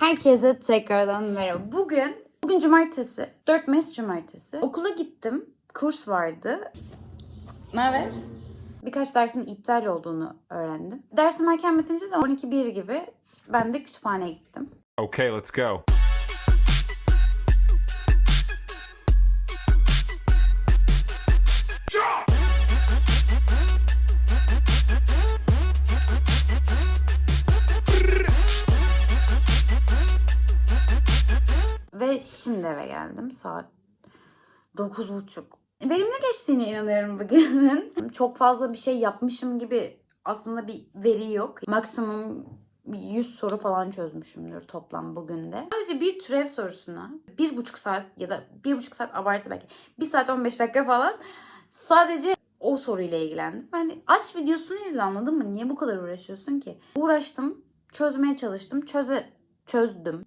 Herkese tekrardan merhaba. Bugün, bugün cumartesi. 4 Mayıs cumartesi. Okula gittim. Kurs vardı. Ne haber? Birkaç dersin iptal olduğunu öğrendim. Dersim erken bitince de 12-1 gibi ben de kütüphaneye gittim. Okay, let's go. Şimdi eve geldim. Saat 9.30. Verimli geçtiğine inanıyorum bugünün. Çok fazla bir şey yapmışım gibi aslında bir veri yok. Maksimum bir 100 soru falan çözmüşümdür toplam bugün de. Sadece bir türev sorusuna bir buçuk saat ya da bir buçuk saat abartı belki bir saat 15 dakika falan sadece o soruyla ilgilendim. Yani aç videosunu izle anladın mı? Niye bu kadar uğraşıyorsun ki? Uğraştım, çözmeye çalıştım, çöze çözdüm.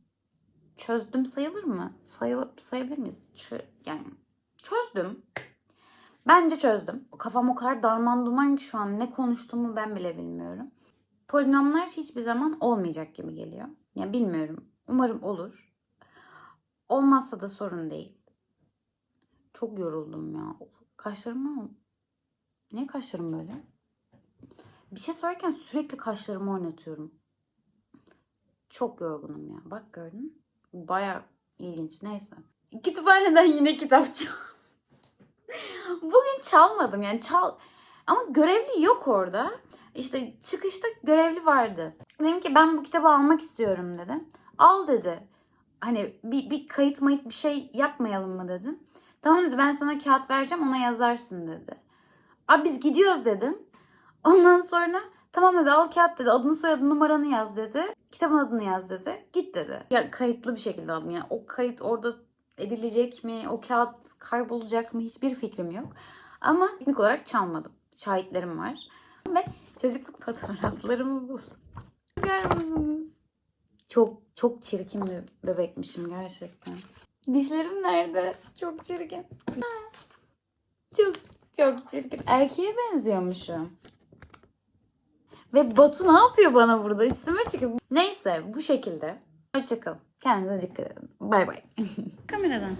Çözdüm sayılır mı? Sayılıp sayabilir miyiz? Çö- yani çözdüm. Bence çözdüm. Kafam o kadar darman duman ki şu an ne konuştuğumu ben bile bilmiyorum. Polinomlar hiçbir zaman olmayacak gibi geliyor. Yani bilmiyorum. Umarım olur. Olmazsa da sorun değil. Çok yoruldum ya. Kaşlarımı... Niye kaşlarım böyle? Bir şey sorarken sürekli kaşlarımı oynatıyorum. Çok yorgunum ya. Bak gördün mü? Baya ilginç. Neyse. Kütüphaneden yine kitap çal. Bugün çalmadım yani çal... Ama görevli yok orada. İşte çıkışta görevli vardı. Dedim ki ben bu kitabı almak istiyorum dedim. Al dedi. Hani bir, bir kayıt mayıt bir şey yapmayalım mı dedim. Tamam dedi ben sana kağıt vereceğim ona yazarsın dedi. Abi biz gidiyoruz dedim. Ondan sonra tamam dedi al kağıt dedi adını soyadını numaranı yaz dedi. Kitabın adını yaz dedi. Git dedi. Ya kayıtlı bir şekilde aldım. Yani o kayıt orada edilecek mi? O kağıt kaybolacak mı? Hiçbir fikrim yok. Ama teknik olarak çalmadım. Şahitlerim var. Ve çocukluk fotoğraflarımı buldum. Görüyor musunuz? Çok çok çirkin bir bebekmişim gerçekten. Dişlerim nerede? Çok çirkin. Çok çok çirkin. Erkeğe benziyormuşum. Ve Batu ne yapıyor bana burada? Üstüme çıkıyor. Neyse bu şekilde. Hoşçakalın. Kendinize dikkat edin. Bay bay. Kameradan.